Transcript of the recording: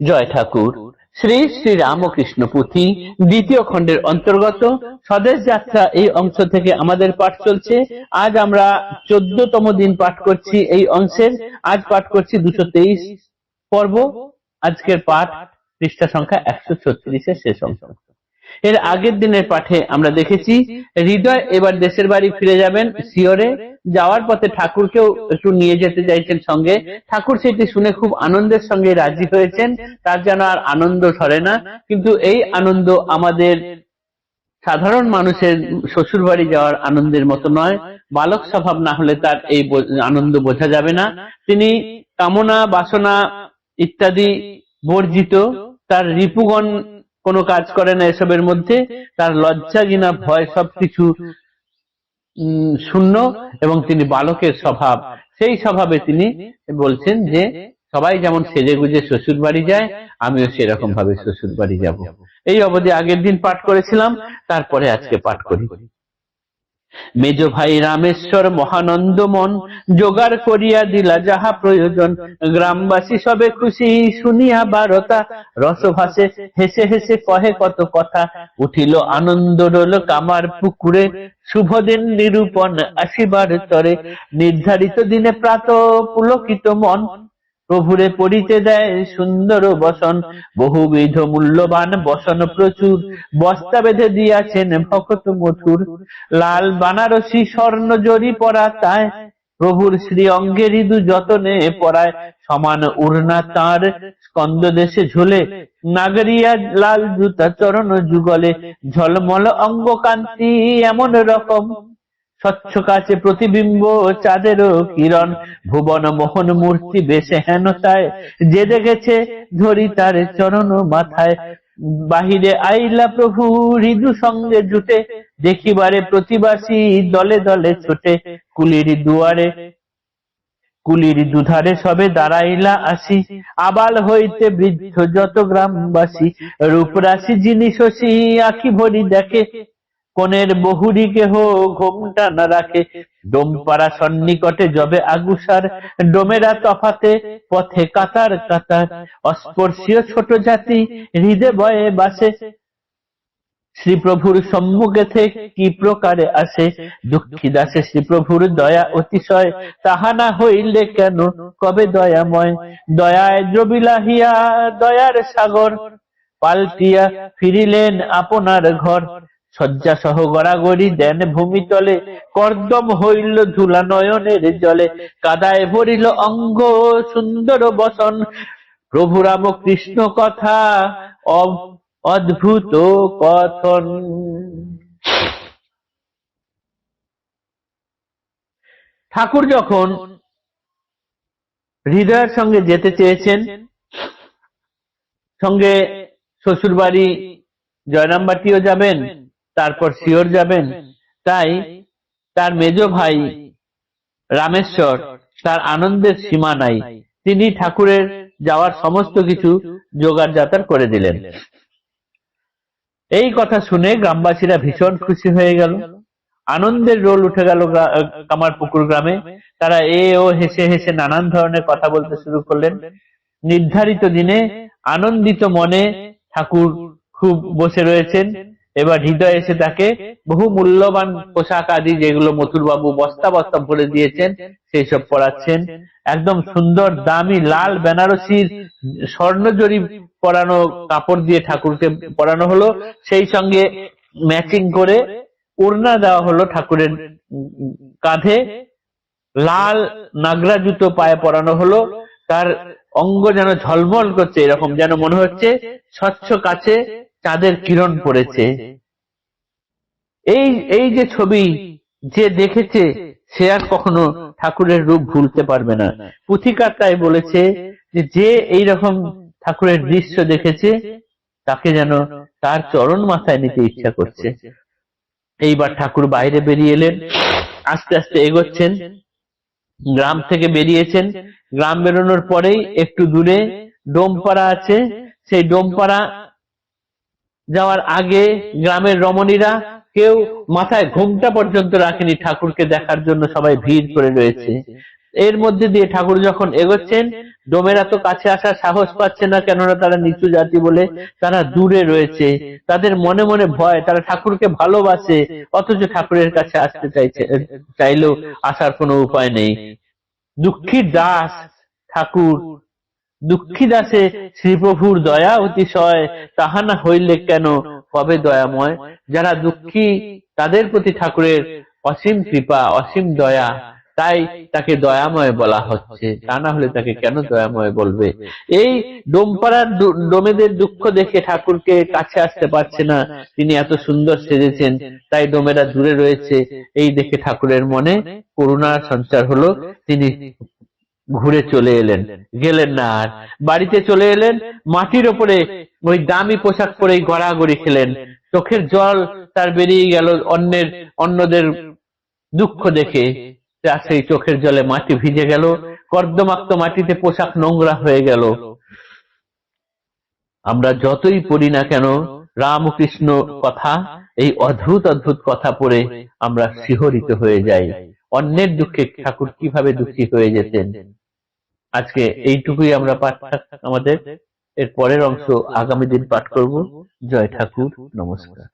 জয় ঠাকুর। শ্রী শ্রী রামকৃষ্ণ পুঁথি দ্বিতীয় খণ্ডের অন্তর্গত স্বদেশ যাত্রা এই অংশ থেকে আমাদের পাঠ চলছে। আজ আমরা চোদ্দতম দিন পাঠ করছি এই অংশের। আজ পাঠ করছি দুশো তেইশ পর্ব। আজকের পাঠ পৃষ্ঠা সংখ্যা একশো ছত্রিশের শেষ অংশ। এর আগের দিনের পাঠে আমরা দেখেছি, হৃদয় এবার দেশের বাড়ি ফিরে যাবেন, সিওরে। যাওয়ার পথে ঠাকুরকেও একটু নিয়ে যেতে চাইছেন সঙ্গে। ঠাকুর সেটি শুনে খুব আনন্দের সঙ্গে রাজি হয়েছেন। তার যেন আর আনন্দ সরে না। কিন্তু এই আনন্দ আমাদের সাধারণ মানুষের শ্বশুর বাড়ি যাওয়ার আনন্দের মতো নয়। বালক স্বভাব না হলে তার এই আনন্দ বোঝা যাবে না। তিনি কামনা, বাসনা ইত্যাদি বর্জিত। তার রিপুগণ কোনো কাজ করে না এসবের মধ্যে। তার লজ্জা, ঘৃণা, ভয় সবকিছু শূন্য এবং তিনি বালকের স্বভাব। সেই স্বভাবে তিনি বলছেন যে, সবাই যেমন সেজে গুজে শ্বশুর বাড়ি যায়, আমিও সেরকম ভাবে শ্বশুর বাড়ি যাব। এই অবধি আগের দিন পাঠ করেছিলাম, তারপরে আজকে পাঠ করি। মেজ ভাই রামেশ্বর মহানন্দ মন জোগাড় করিয়া দিলা যাহা প্রয়োজন। গ্রামবাসী সবে খুশি, শুনিয়া বারতা, রসভাসে হেসে হেসে কহে কত কথা। উঠিল আনন্দ রোল কামার পুকুরে শুভ দিন নিরূপণ আসিবার তরে। নির্ধারিত দিনে প্রাত পুলকিত মন প্রভুরে পড়িতে দেয় সুন্দর বসন। বহুবিধ মূল্যবান বসন প্রচুর। বস্তা বেঁধে দিয়াছেন ভকত মথুর। লাল বানারসি স্বর্ণ জরি পরা তাই প্রভুর শ্রী অঙ্গে ঋদু যতনে পরায়। সমান উড়না তার স্কন্দ দেশে ঝোলে। নাগরিয়া লাল জুতা চরণ যুগলে। ঝলমল অঙ্গ কান্তি এমন রকম। স্বচ্ছ কাছে প্রতিবিম্ব চাঁদেরও কিরণ, ভুবন মোহন মূর্তি বেশে হেনতায় যে দেখেছে ধরি তার চরণ মাথায়। বাহিরে আইলা প্রভু হৃদু সঙ্গে জুটে। দেখিবারে প্রতিবাসী দলে দলে ছোটে। কুলির দুয়ারে, কুলির দুধারে সবে দাঁড়াইলা আসি। আবাল হইতে বৃদ্ধ যত গ্রামবাসী। রূপরাশি শশী আখি ভরি দেখে। কোনের বহুরি কেহ ঘোমটা না রাখে। ডোমপাড়া সন্নিকটে যবে আগুসার, ডোমেরা তফাতে পথে কাতার কাতার। অস্পর্শীয় ছোট জাতি হৃদে বয়ে বাসে। শ্রীপ্রভুর সম্মুখে কি প্রকারে আসে? দুঃখী দাসে শ্রীপ্রভুর দয়া অতিশয়। তাহা না হইলে কেন? কবে দয়াময়? দয়ায় দ্রবিলাহিয়া দয়ার সাগর। পাল্টিয়া ফিরিলেন আপনার ঘর। শয্যা সহ গড়াগড়ি দেন ভূমিতলে কর্দম হইল ধুলা নয়নের জলে, কাদায় ভরিল অঙ্গ সুন্দর বসন। প্রভু রাম কৃষ্ণ কথা অদ্ভুত কথন। ঠাকুর যখন হৃদয়ের সঙ্গে যেতে চেয়েছেন, সঙ্গে শ্বশুর বাড়ি জয়রামবাটিও যাবেন তারপর শিওর যাবেন। তাই তার মেজ ভাই রামেশ্বর তার আনন্দের সীমা নাই। তিনি ঠাকুরের যাওয়ার সমস্ত কিছু জোগাড় জাতার করে দিলেন। এই কথা শুনে গ্রামবাসীরা ভীষণ খুশি হয়ে গেল। আনন্দের রোল উঠে গেল গ্রা- কামারপুকুর গ্রামে। তারা এ ও হেসে হেসে নানান ধরনের কথা বলতে শুরু করলেন। নির্ধারিত দিনে আনন্দিত মনে ঠাকুর খুব বসে রয়েছেন। এবার হৃদয় এসে তাকে বহু মূল্যবান পোশাক আদি যেগুলো মথুর বাবু বস্তা বস্তা ভরে দিয়েছেন, সেই সব পরাচ্ছেন। একদম সুন্দর, দামি, লাল বেনারসির স্বর্ণজরি পরানো কাপড় দিয়ে ঠাকুরকে পরানো হলো। সেই সঙ্গে ম্যাচিং করে ওড়না দেওয়া হলো ঠাকুরের কাঁধে। লাল নাগরা জুতো পায়ে পরানো হলো। তার অঙ্গ যেন ঝলমল করছে, এরকম যেন মনে হচ্ছে, স্বচ্ছ কাছে চাঁদের কিরণ পড়েছে। এই এই যে ছবি যে দেখেছে সে আর কখনো ঠাকুরের রূপ ভুলতে পারবে না। পুথিকার তাই বলেছে যে যে এই রকম ঠাকুরের দৃশ্য দেখেছে তাকে যেন তার চরণ মাথায় নিতে ইচ্ছা করছে। এইবার ঠাকুর বাইরে বেরিয়ে এলেন আস্তে আস্তে এগোচ্ছেন। গ্রাম থেকে বেরিয়েছেন। গ্রাম বেরোনোর পরেই একটু দূরে ডোমপাড়া আছে। সেই ডোমপাড়া যাওয়ার আগে গ্রামের রমণীরা কেউ মাথায় ঘুমটা পর্যন্ত রাখেনি ঠাকুরকে দেখার জন্য সবাই ভিড় করে রয়েছে। এর মধ্যে দিয়ে ঠাকুর যখন এগোচ্ছেন, ডোমেরা তো কাছে আসার সাহস পাচ্ছে না, কেননা তারা নিচু জাতি বলে তারা দূরে রয়েছে। তাদের মনে মনে ভয়, তারা ঠাকুরকে ভালোবাসে, অথচ ঠাকুরের কাছে আসতে চাইছে, চাইলেও আসার কোনো উপায় নেই। দুঃখীর দাস ঠাকুর দুঃখী দাসে শ্রীপ্রভুর দয়া অতিশয়, তাহা না হইলে কেন কবে দয়াময়? যারা দুঃখী, তাদের প্রতি ঠাকুরের অসীম কৃপা, অসীম দয়া, তাই তাকে দয়াময় বলা হচ্ছে। তা না হলে তাকে কেন দয়াময় বলবে? এই ডোমপাড়ার ডোমেদের দুঃখ দেখে ঠাকুরকে কাছে আসতে পারছে না। তিনি এত সুন্দর সেজেছেন, তাই ডোমেরা দূরে রয়েছে। এই দেখে ঠাকুরের মনে করুণার সঞ্চার হলো। তিনি ঘুরে চলে এলেন। গেলেন না আর। বাড়িতে চলে এলেন, মাটির ওপরে ওই দামি পোশাক পরেই গড়াগড়ি খেলেন। চোখের জল তার বেরিয়ে গেল অন্যের, অন্যদের দুঃখ দেখে। সেই চোখের জলে মাটি ভিজে গেল, কর্দমাক্ত মাটিতে পোশাক নোংরা হয়ে গেল। আমরা যতই পড়ি না কেন, রামকৃষ্ণ কথা, এই অদ্ভুত অদ্ভুত কথা পড়ে আমরা শিহরিত হয়ে যাই। অন্যের দুঃখে ঠাকুর কীভাবে দুঃখী হয়ে যেতেন? আজকে এইটুকুই আমরা পাঠ আমাদের। এর পরের অংশ আগামী দিন পাঠ করব। জয় ঠাকুর। নমস্কার।